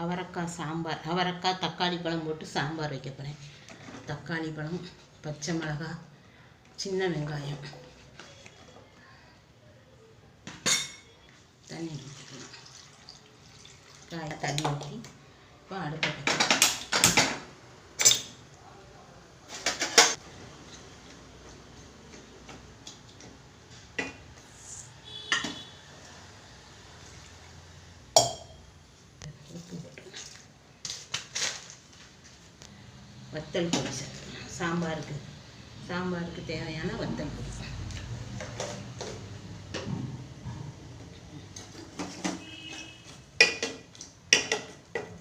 அவரைக்காய் சாம்பார் அவரைக்காய் தக்காளி பழம் போட்டு சாம்பார் வைக்க போகிறேன் தக்காளி பழம் பச்சை மிளகாய் சின்ன வெங்காயம். தண்ணி ஊற்றிக்கணும் காய தண்ணி ஊற்றி இப்போ அடுப்பை வைக்கணும். உப்பு போட்டுக்கணும் வத்தல் பொடி சேர்த்துக்கலாம் சாம்பாருக்கு. சாம்பாருக்கு தேவையான வத்தல் பொடி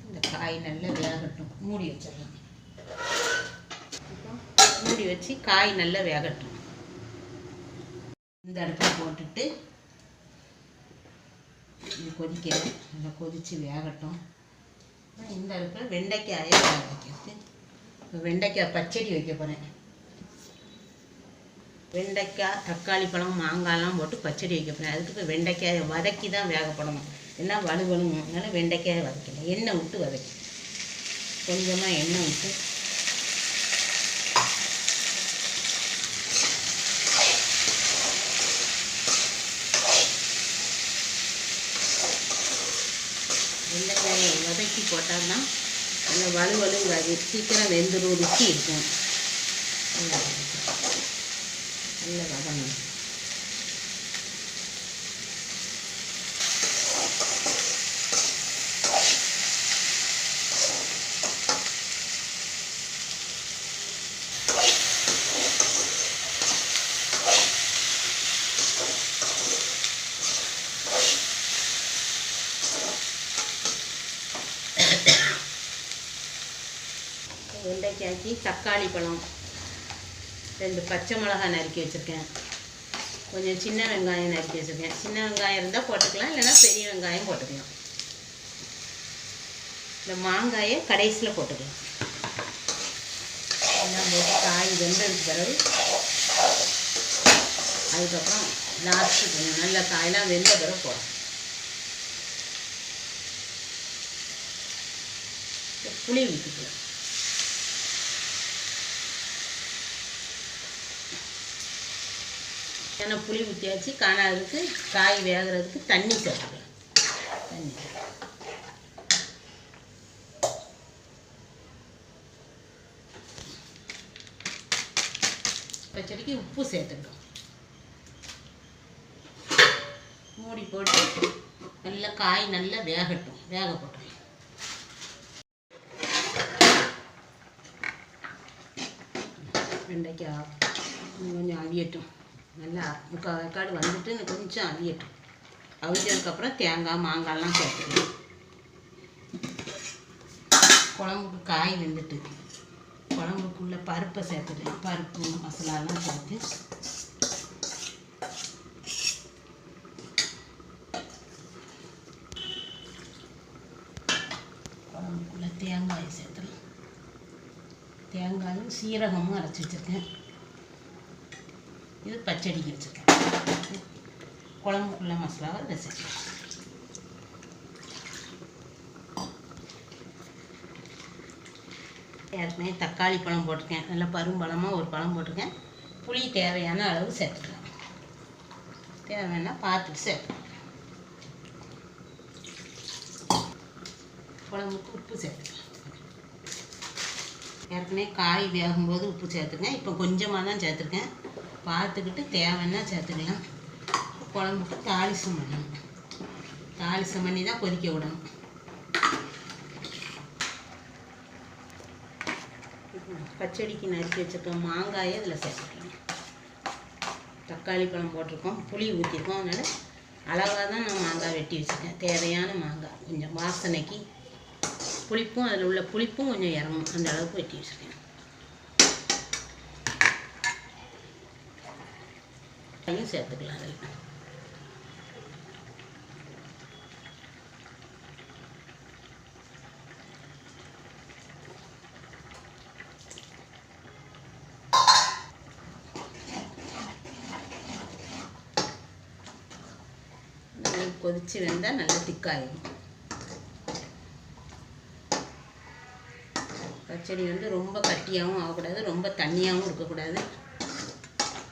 இந்த காய் நல்லா வேகட்டும். மூடி வச்சிடலாம். மூடி வச்சு காய் நல்லா வேகட்டும். இந்த அடுப்பில் போட்டுட்டு இது கொதிக்கிறேன் நல்லா கொதித்து வேகட்டும். இந்த அடுப்பில் வெண்டைக்காயை வேக வைக்கிறது வெண்டைக்காய் பச்சடி வைக்க போகிறேன் வெண்டைக்காய் தக்காளி பழம் மாங்காய்லாம் போட்டு பச்சடி வைக்க போகிறேன் அதுக்கு இப்போ வெண்டைக்காயை வதக்கி தான் வேகப்படணும் ஏன்னா வலுவலும் அதனால் வெண்டைக்காயை வதக்கணும் எண்ணெய் விட்டு வதக்கி. கொஞ்சமாக எண்ணெய் விட்டு. வெண்டைக்காயை வதக்கி போட்டால் தான் அந்த வலு வலுங்காது சீக்கிரம் வெந்துடும் ருசி இருக்கும் நல்லா வதக்கணும். நல்லா வதங்கணும் வெண்டைக்காய்க்கு தக்காளி பழம் ரெண்டு பச்சை மிளகாய் நறுக்கி வச்சுருக்கேன். கொஞ்சம் சின்ன வெங்காயம் நறுக்கி வச்சுருக்கேன். சின்ன வெங்காயம் இருந்தால் போட்டுக்கலாம் இல்லைன்னா பெரிய வெங்காயம் போட்டுக்கலாம். இந்த மாங்காயை கடைசியில் போட்டுக்கலாம். எல்லாம் போட்டு காய் வெந்ததுக்கு பிறகு அதுக்கப்புறம் லாஸ்ட்டு கொஞ்சம் நல்ல காயெல்லாம் வெந்த பிறகு போடும் புளி ஊற்றிக்கலாம் ஏன்னா புளி ஊற்றியாச்சு காணாததுக்கு காய் வேகிறதுக்கு தண்ணி சேர்த்துக்கலாம். தண்ணி. பச்சடிக்கு உப்பு சேர்த்துக்கலாம். மூடி போட்டு நல்லா காய் நல்லா வேகட்டும் வேக போட்டோம் வெண்டைக்காய் கொஞ்சம் அவியட்டும். நல்லா முக்கால் வேக்காடு வந்துட்டு இன்னும் கொஞ்சம் அவியட்டும். அவிச்சதுக்கப்புறம் தேங்காய் மாங்காய்லாம் சேர்த்துக்கணும். குழம்புக்கு காய் வெந்துட்டு குழம்புக்குள்ளே பருப்பை சேர்த்துக்கலாம் பருப்பு மசாலாலாம் சேர்த்து. குழம்புக்குள்ளே தேங்காயை சேர்த்துக்கலாம் தேங்காயும் சீரகமும் அரைச்சி வச்சுருக்கேன். இது பச்சடிக்கு வச்சுருக்கேன். குழம்புக்குள்ள மசாலாவை இதை சேர்க்கலாம் ஏற்கனவே தக்காளி பழம் போட்டிருக்கேன். நல்லா பரும்பழமாக ஒரு பழம் போட்டிருக்கேன். புளி தேவையான அளவு சேர்த்துக்கலாம். தேவைன்னா பார்த்துட்டு சேர்த்துக்கலாம். குழம்புக்கு உப்பு சேர்த்துக்கலாம். ஏற்கனவே காய் வேகும்போது உப்பு சேர்த்துருக்கேன். இப்போ கொஞ்சமாக தான் சேர்த்துருக்கேன். பார்த்துக்கிட்டு தேவைன்னா சேர்த்துக்கலாம். குழம்புக்கு தாளிசம் பண்ணணும். தாளிசம் பண்ணி தான் கொதிக்க விடணும். பச்சடிக்கு நறுக்கி வச்சுருக்க மாங்காயை அதில் சேர்த்துக்கலாம். தக்காளி பழம் போட்டிருக்கோம் புளி ஊற்றிருக்கோம் அதனால் அழகாக தான் நான் மாங்காய் வெட்டி வச்சுருக்கேன். தேவையான மாங்காய். கொஞ்சம் வாசனைக்கு புளிப்பும் அதில் உள்ள புளிப்பும் கொஞ்சம் இறங்கும் அந்த அளவுக்கு வெட்டி வச்சுருக்கேன். அதையும் சேர்த்துக்கலாம் அதில். கொதித்து வெந்தால் நல்லா திக்காயிடும் பச்சடி வந்து ரொம்ப கட்டியாகவும் ஆகக்கூடாது ரொம்ப தண்ணியாகவும் இருக்கக்கூடாது.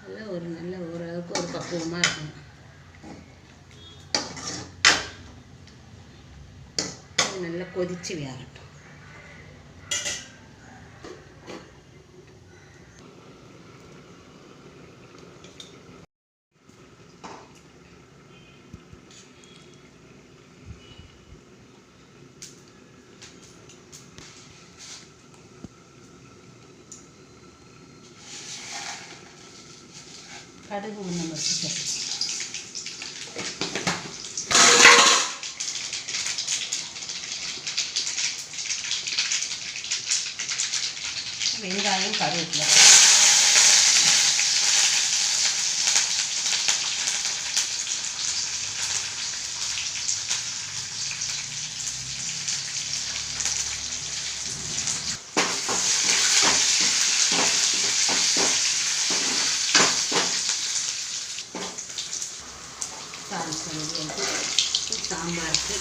நல்ல ஒரு நல்ல ஓரளவுக்கு ஒரு பக்குவமாக இருக்கும் நல்லா கொதித்து வேகட்டும் கடுகு ஒன்று பருப்பு சாம்பாருக்கு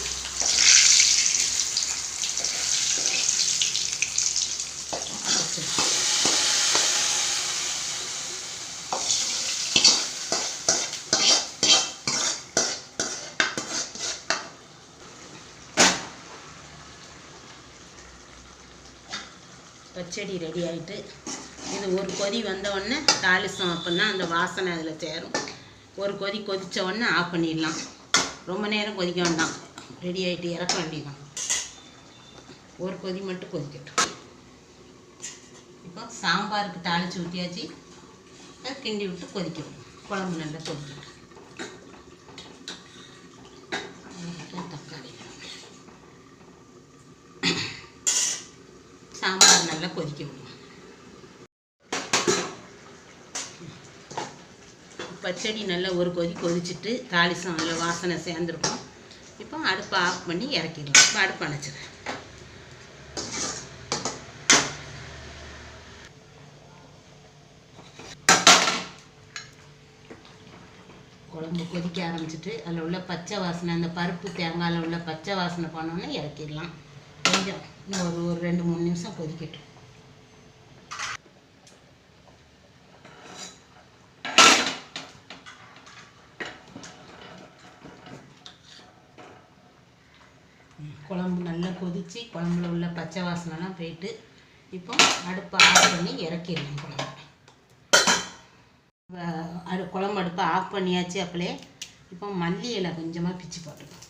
பச்சடி ரெடி ஆயிட்டு இது ஒரு கொதி வந்த உடனே தாளிசம். அப்படின்னா அந்த வாசனை அதில் சேரும். ஒரு கொதி கொதிச்ச உடனே ஆஃப் பண்ணிடலாம். ரொம்ப நேரம் கொதிக்க வேண்டாம். ரெடி ஆகிட்டு இறக்க வேண்டியதான் ஒரு கொதி மட்டும் கொதிக்கட்டும். இப்போ சாம்பாருக்கு தாளித்து ஊற்றியாச்சு கிண்டி விட்டு கொதிக்கணும். குழம்பு நல்லா கொதிக்கட்டும் அதுக்கப்புறம் தக்காளி சாம்பார் நல்லா கொதிக்க விடணும் பச்சடி நல்லா ஒரு கொதி கொதிச்சுட்டு தாளிசம் அதில் வாசனை சேர்ந்துருக்கும். இப்போ அடுப்பை ஆஃப் பண்ணி இறக்கிடலாம். இப்போ அடுப்பு அணைச்சிடுறேன். குழம்பு கொதிக்க ஆரம்பிச்சிட்டு அதில் உள்ள பச்சை வாசனை அந்த பருப்பு தேங்காயில் உள்ள பச்சை வாசனை போனோன்னே இறக்கிடலாம். கொஞ்சம் இன்னும் ஒரு ஒரு ரெண்டு மூணு நிமிஷம் கொதிக்கட்டும். குழம்பு நல்லா கொதித்து குழம்புல உள்ள பச்சை வாசனைலாம் போயிட்டு இப்போ அடுப்பை ஆஃப் பண்ணி இறக்கிடலாம் குழம்பு. அடு குழம்பு அடுப்பை ஆஃப் பண்ணியாச்சு அப்பலே இப்போ மல்லி இலை கொஞ்சமாக பிச்சு போட்டுக்கணும்.